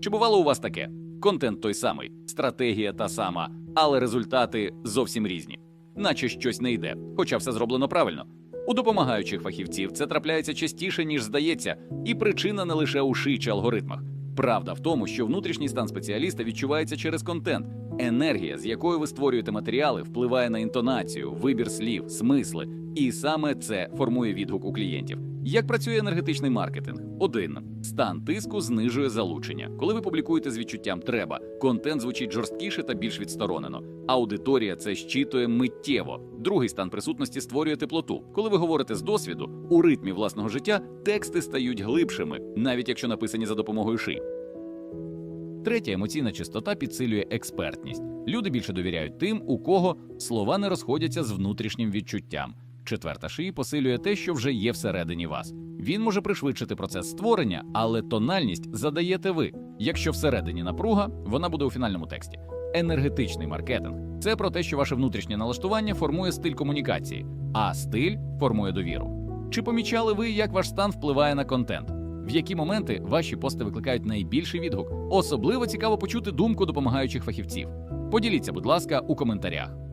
Чи бувало у вас таке? Контент той самий, стратегія та сама, але результати зовсім різні, наче щось не йде, хоча все зроблено правильно. У допомагаючих фахівців це трапляється частіше, ніж здається, і причина не лише у ши чи алгоритмах. Правда в тому, що внутрішній стан спеціаліста відчувається через контент. Енергія, з якою ви створюєте матеріали, впливає на інтонацію, вибір слів, смисли, і саме це формує відгук у клієнтів. Як працює енергетичний маркетинг? Один стан тиску знижує залучення. Коли ви публікуєте з відчуттям треба, контент звучить жорсткіше та більш відсторонено. Аудиторія це щитує миттєво. Другий стан присутності створює теплоту. Коли ви говорите з досвіду, у ритмі власного життя тексти стають глибшими, навіть якщо написані за допомогою ши. Третя емоційна чистота підсилює експертність. Люди більше довіряють тим, у кого слова не розходяться з внутрішнім відчуттям. Четверта шиї посилює те, що вже є всередині вас. Він може пришвидшити процес створення, але тональність задаєте ви. Якщо всередині напруга, вона буде у фінальному тексті. Енергетичний маркетинг це про те, що ваше внутрішнє налаштування формує стиль комунікації, а стиль формує довіру. Чи помічали ви, як ваш стан впливає на контент? В які моменти ваші пости викликають найбільший відгук? Особливо цікаво почути думку допомагаючих фахівців. Поділіться, будь ласка, у коментарях.